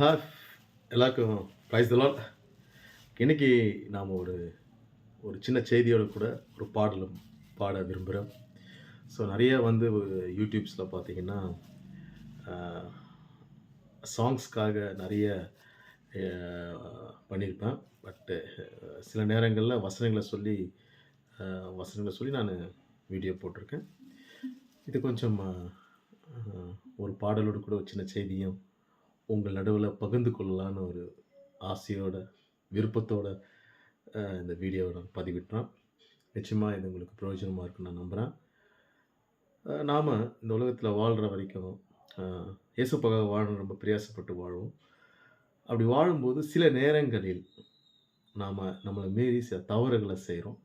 Hi எல்லாருக்கும் price Dalal இன்னைக்கு நாம் ஒரு ஒரு சின்ன செய்தியோடு கூட ஒரு பாடலும் பாட விரும்புகிறேன் ஸோ நிறைய வந்து யூடியூப்ஸில் பார்த்தீங்கன்னா சாங்ஸ்க்காக நிறைய பண்ணியிருப்பேன் பட்டு சில நேரங்களில் வசனங்களை சொல்லி வசனங்களை சொல்லி நான் வீடியோ போட்டிருக்கேன். இது கொஞ்சம் ஒரு பாடலோடு கூட ஒரு சின்ன செய்தியும் உங்கள் நடுவில் பகிர்ந்து கொள்ளலான்னு ஒரு ஆசையோட விருப்பத்தோட இந்த வீடியோவை நான் பதிவிட்டுறேன் நிச்சயமாக இது உங்களுக்கு பிரயோஜனமாக இருக்குன்னு நான் நம்புகிறேன் நாம் இந்த உலகத்தில் வாழ்கிற வரைக்கும் அஹ், இயேசுப்பாக வாழணும் ரொம்ப பிரயாசப்பட்டு வாழ்வோம். அப்படி வாழும்போது சில நேரங்களில் நாம் நம்மளை மீறி சில தவறுகளை செய்கிறோம்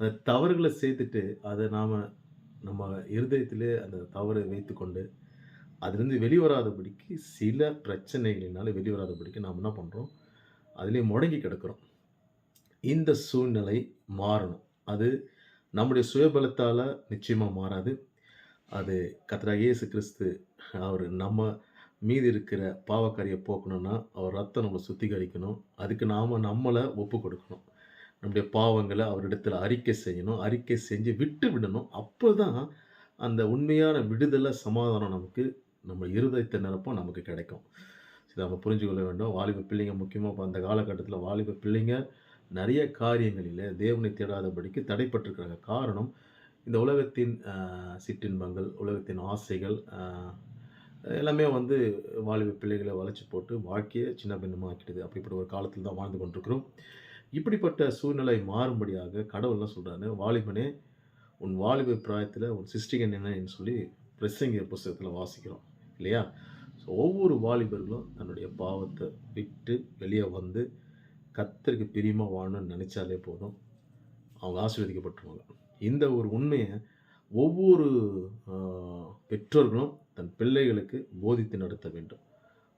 அந்த தவறுகளை செய்துட்டு அதை நாம் நம்ம இருதயத்திலே அந்த தவறை வைத்துக்கொண்டு அதுலேருந்து வெளிவராதபடிக்கு சில பிரச்சனைகளினால வெளிவராதபடிக்கு நாம் என்ன பண்ணுறோம் அதிலே முடங்கி கிடக்கிறோம். இந்த சூழ்நிலை மாறணும். அது நம்முடைய சுயபலத்தால் நிச்சயமாக மாறாது. அது கத்ரா இயேசு கிறிஸ்து அவர் நம்ம மீதி இருக்கிற பாவக்காரியை போக்கணும்னா அவர் ரத்தம் நம்மளை சுத்திகரிக்கணும். அதுக்கு நாம் நம்மளை ஒப்பு கொடுக்கணும். நம்முடைய பாவங்களை அவரிடத்தில் அறிக்கை செய்யணும். அறிக்கை செஞ்சு விட்டு விடணும். அப்போ தான் அந்த உண்மையான விடுதலை சமாதானம் நமக்கு நம்ம இருதயத்தை நிரப்பும் நமக்கு கிடைக்கும். இதை நம்ம புரிஞ்சுக்கொள்ள வேண்டும். வாலிப பிள்ளைங்க முக்கியமாக அந்த காலகட்டத்தில் வாலிப பிள்ளைங்க நிறைய காரியங்களில் தேவனை தேடாதபடிக்கு தடைப்பட்டிருக்கிறாங்க. காரணம் இந்த உலகத்தின் சிற்றின்பங்கள் உலகத்தின் ஆசைகள் எல்லாமே வந்து வாலிப பிள்ளைகளை வளைச்சி போட்டு வாழ்க்கையை சின்ன பின்னமாக ஆக்கிடுது. அப்படிப்பட்ட ஒரு காலத்தில் தான் வாழ்ந்து கொண்டிருக்கிறோம். இப்படிப்பட்ட சூழ்நிலை மாறும்படியாக கடவுள்லாம் சொல்கிறாரு வாலிபனே உன் வாலிப பிராயத்தில் உன் சிருஷ்டிகன் என்னன்னு சொல்லி பிரசங்க புஸ்தகத்தில் வாசிக்கிறோம் இல்லையா? ஸோ ஒவ்வொரு வாலிபர்களும் தன்னுடைய பாவத்தை விட்டு வெளியே வந்து கத்தருக்கு பிரியமாக வாழணும்னு நினச்சாலே போதும். அவங்க ஆசீர்வதிக்கப்பட்டுருவாங்க. இந்த ஒரு உண்மையை ஒவ்வொரு பெற்றோர்களும் தன் பிள்ளைகளுக்கு போதித்து நடத்த வேண்டும்.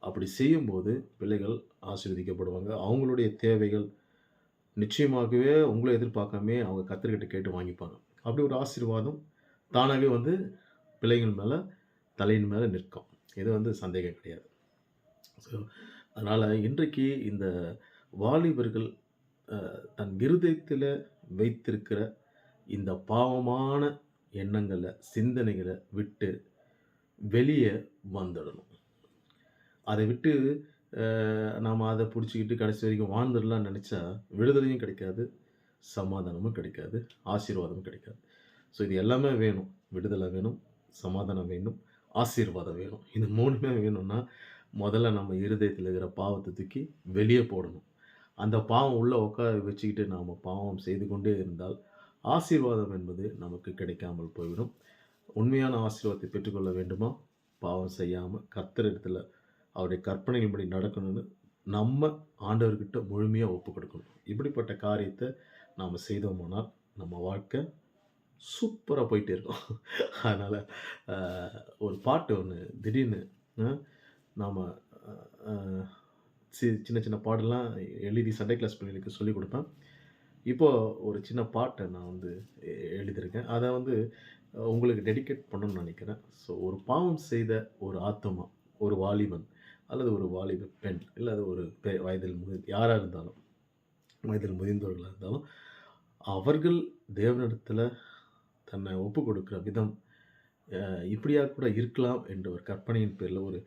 அப்படி செய்யும்போது பிள்ளைகள் ஆசீர்வதிக்கப்படுவாங்க. அவங்களுடைய தேவைகள் நிச்சயமாகவே உங்களை எதிர்பார்க்காமே அவங்க கத்தர்கிட்ட கேட்டு வாங்கிப்பாங்க. அப்படி ஒரு ஆசீர்வாதம் தானாகவே வந்து பிள்ளைகள் மேலே தலையின் மேலே நிற்கும். இது வந்து சந்தேகம் கிடையாது. ஸோ அதனால் இன்றைக்கு இந்த வாலிபர்கள் தன் இருதயத்தில் வைத்திருக்கிற இந்த பாவமான எண்ணங்களை சிந்தனைகளை விட்டு வெளியே வந்துடணும். அதை விட்டு நாம் அதை பிடிச்சிக்கிட்டு கடைசி வரைக்கும் வாழ்ந்துடலாம்னு நினச்சா விடுதலையும் கிடைக்காது சமாதானமும் கிடைக்காது ஆசீர்வாதமும் கிடைக்காது. ஸோ இது எல்லாமே வேணும். விடுதலை வேணும். சமாதானம் வேணும் ஆசீர்வாதம் வேணும். இது மூணுமே வேணும்னா முதல்ல நம்ம இருதயத்தில் இருக்கிற பாவத்தை தூக்கி வெளியே போடணும். அந்த பாவம் உள்ளே உட்கார வச்சுக்கிட்டு நாம் பாவம் செய்து கொண்டே இருந்தால் ஆசீர்வாதம் என்பது நமக்கு கிடைக்காமல் போய்விடும். உண்மையான ஆசீர்வாதத்தை பெற்றுக்கொள்ள வேண்டுமா? பாவம் செய்யாமல் கர்த்தர் இடத்துல அவருடைய கற்பனையின்படி நடக்கணும்னு நம்ம ஆண்டவர்கிட்ட முழுமையாக ஒப்பு கொடுக்கணும். இப்படிப்பட்ட காரியத்தை நாம் செய்தோமானால் நம்ம வாழ்க்கை சூப்பராக போயிட்டே இருக்கும். அதனால் ஒரு பாட்டு ஒன்று திடீர்னு நாம் சி சின்ன சின்ன பாடெல்லாம் எழுதி சண்டே கிளாஸ் பிள்ளைகளுக்கு சொல்லிக் கொடுப்பேன். இப்போது ஒரு சின்ன பாட்டை நான் வந்து எழுதியிருக்கேன். அதை வந்து உங்களுக்கு டெடிகேட் பண்ணணும்னு நினைக்கிறேன். ஸோ ஒரு பாவம் செய்த ஒரு ஆத்மா ஒரு வாலிபன் அல்லது ஒரு வாலிப பெண் இல்லை அது ஒரு பெ வயதில் முதி யாராக இருந்தாலும் வயதில் முதிர்ந்தவர்களாக இருந்தாலும் அவர்கள் தேவனிடத்தில் தன்னை ஒப்பு கொடுக்குற விதம் இப்படியாக கூட இருக்கலாம் என்ற ஒரு கற்பனையின் பேரில் ஒரு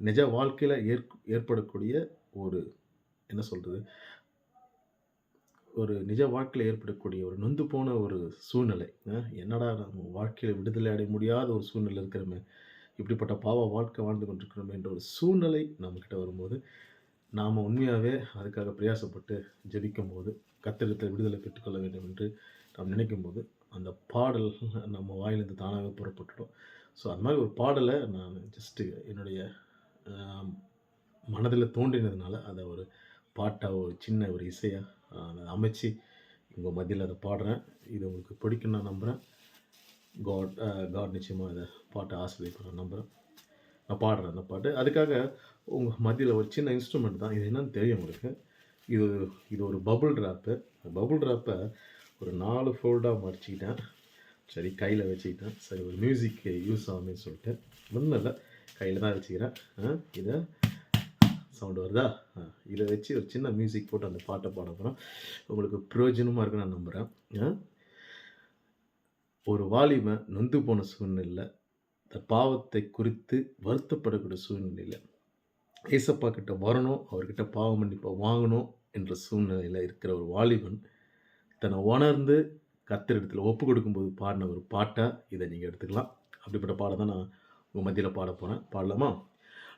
நிஜ வாழ்க்கையில் ஏற் ஏற்படக்கூடிய ஒரு என்ன சொல்கிறது ஒரு நிஜ வாழ்க்கையில் ஏற்படக்கூடிய ஒரு நொந்து போன ஒரு சூழ்நிலை. என்னடா நம்ம வாழ்க்கையில் விடுதலை அடைய முடியாத ஒரு சூழ்நிலை இருக்கிறோமே இப்படிப்பட்ட பாவ வாழ்க்கை வாழ்ந்து கொண்டிருக்கிறோமே என்ற ஒரு சூழ்நிலை நம்மக்கிட்ட வரும்போது நாம் உண்மையாகவே அதுக்காக பிரயாசப்பட்டு ஜபிக்கும் போது கத்திரத்தில் விடுதலை பெற்றுக்கொள்ள வேண்டும் என்று நாம் நினைக்கும் போது அந்த பாடல் நம்ம வாயிலிருந்து தானாகவே புறப்பட்டுடும். ஸோ அந்த மாதிரி ஒரு பாடலை நான் ஜஸ்ட்டு என்னுடைய மனதில் தோன்றினதுனால அதை ஒரு பாட்டாக ஒரு சின்ன ஒரு இசையாக அதை அமைச்சு உங்கள் மத்தியில் அதை பாடுறேன். இது உங்களுக்கு பிடிக்கும் நான் நம்புகிறேன் காட் காட் நிச்சயமாக அதை பாட்டை ஆசிரியப்படுறேன் நம்புகிறேன் நான் பாடுறேன் அந்த பாட்டு. அதுக்காக உங்கள் மத்தியில் ஒரு சின்ன இன்ஸ்ட்ருமெண்ட் தான். இது என்னன்னு தெரியும் உங்களுக்கு. இது இது ஒரு பபுள் ட்ராப்பு பபுள் ட்ராப்பை ஒரு நாலு ஃபோல்டாக மடிச்சிக்கிட்டேன். சரி கையில் வச்சுக்கிட்டேன். சரி ஒரு மியூசிக்கு யூஸ் ஆகும்னு சொல்லிட்டு. ஒன்றும் இல்லை. கையில் தான் வச்சுக்கிறேன். ஆ, இதை சவுண்டு வருதா? ஆ, இதை வச்சு ஒரு சின்ன மியூசிக் போட்டு அந்த பாட்டை பாட போகிறோம் உங்களுக்கு பிரயோஜனமாக இருக்குன்னு நான் நம்புகிறேன் ஆ? ஒரு வாலிபன் நொந்து போன சூழ்நிலையில் இந்த பாவத்தை குறித்து வருத்தப்படக்கூடிய சூழ்நிலையில் ஏசப்பா கிட்ட வரணும் அவர்கிட்ட பாவ மன்னிப்பை வாங்கணும் என்ற சூழ்நிலையில் இருக்கிற ஒரு வாலிபன் தன்னை உணர்ந்து கத்திரிடத்தில் ஒப்பு கொடுக்கும்போது பாடின ஒரு பாட்டாக இதை நீங்கள் எடுத்துக்கலாம். அப்படிப்பட்ட பாடம் தான் நான் உங்கள் மத்தியில் பாட போகிறேன் பாடலாமா?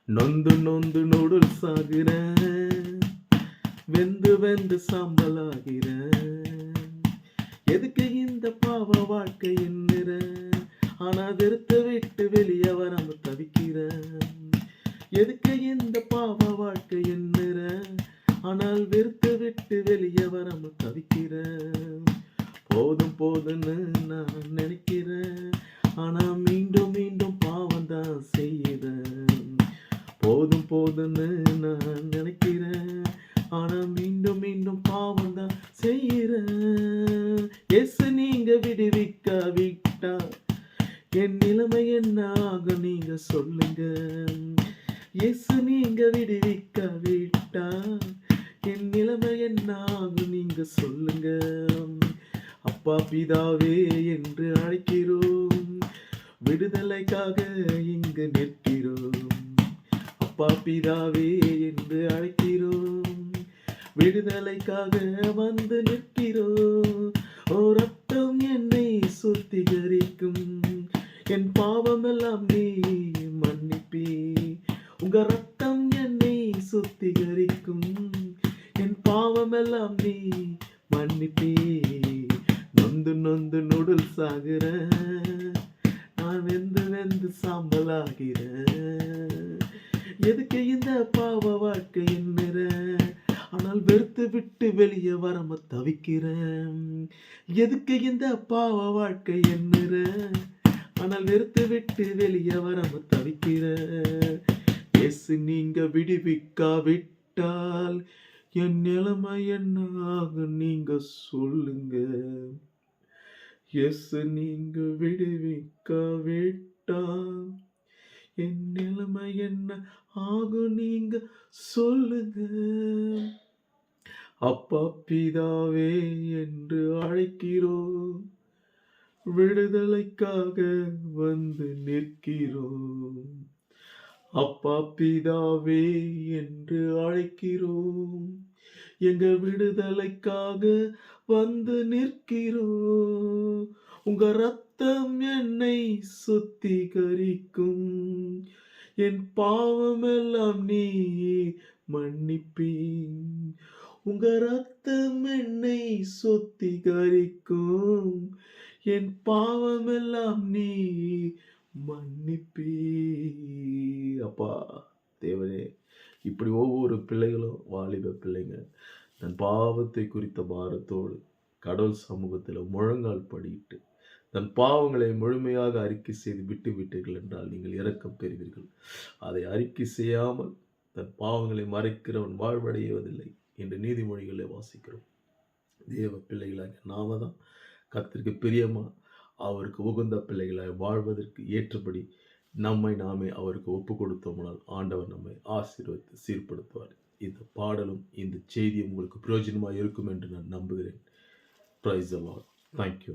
நொந்து நொந்து நூடுல் சாகிறேன் வெந்து வெந்து சாம்பலாகிறேன் எதுக்கு இந்த பாவ வாழ்க்கை என்னிற ஆனால் வெறுத்து விட்டு வெளியே வராம தவிக்கிறேன் எதுக்கு இந்த பாவ வாழ்க்கை என்னிற ஆனால் வெறுத்து விட்டு வெளியே வராம தவிக்கிறேன் போதும் போதுன்னு நான் விடுதலைக்காக இங்கு நிற்கிறோம். அப்பா பிதாவே என்று அழைக்கிறோம். விடுதலைக்காக வந்து நிற்கிறோம். ஓ ரத்தம் என்னை சுத்திகரிக்கும். என் பாவமெல்லாம் நீ மன்னிப்பி. உங்க ரத்தம் என்னை சுத்திகரிக்கும். என் பாவமெல்லாம் நீ மன்னிப்பி. நொந்து நொந்து நுடல் சாகுறேன் நான் வெந்து வெந்து சாம்பலாகிறேன் எதுக்கு இந்த பாவ வாழ்க்கை என்னற ஆனால் வெறுத்து விட்டு வெளியே வரம தவிக்கிறேன் எதுக்கு இந்த பாவ வாழ்க்கை என்னற ஆனால் வெறுத்து விட்டு வெளியே வரம தவிக்கிறேன் எஸ் நீங்க விடுவிக்காவிட்டால் என் நிலைமை என்ன ஆகும் நீங்க சொல்லுங்க. எஸ் நீங்க வேட்டா என் நிலைமை என்ன? ஆகும் நீங்க சொல்லுங்க. அப்பா பிதாவே என்று அழைக்கிறோம். விடுதலைக்காக வந்து நிற்கிறோம். அப்பா பிதாவே என்று அழைக்கிறோம். எங்க விடுதலைக்காக வந்து நிற்கிறோம். உங்க ரத்தம் என்னை சுத்திகரிக்கும். என் பாவமெல்லாம் நீ மன்னிப்பீன். உங்க ரத்தம் என்னை சுத்திகரிக்கும். என் பாவமெல்லாம் நீ மன்னிப்பே. அப்பா தேவனே இப்படி ஒவ்வொரு பிள்ளைகளும் வாலிப பிள்ளைங்க. தன் பாவத்தை குறித்த பாரத்தோடு கடவுள் சமூகத்தில் முழங்கால் படியிட்டு தன் பாவங்களை முழுமையாக அறிக்கை செய்து விட்டு விட்டீர்கள் என்றால் நீங்கள் இரக்கம் பெறுவீர்கள். அதை அறிக்கை செய்யாமல் தன் பாவங்களை மறைக்கிறவன் வாழ்வடைவதில்லை என்று நீதிமொழிகளை வாசிக்கிறோம். தேவ பிள்ளைகளாக நாம தான் கத்திற்கு பிரியமாக அவருக்கு உகந்த பிள்ளைகளாய் வாழ்வதற்கு ஏற்றபடி நம்மை நாமே அவருக்கு ஒப்பு கொடுத்தோம்னால் ஆண்டவர் நம்மை ஆசீர்வதித்து சீர்படுத்துவார். இந்த பாடலும் இந்த செய்தியும் உங்களுக்கு பிரயோஜனமாக இருக்கும் என்று நான் நம்புகிறேன். Price allot thank you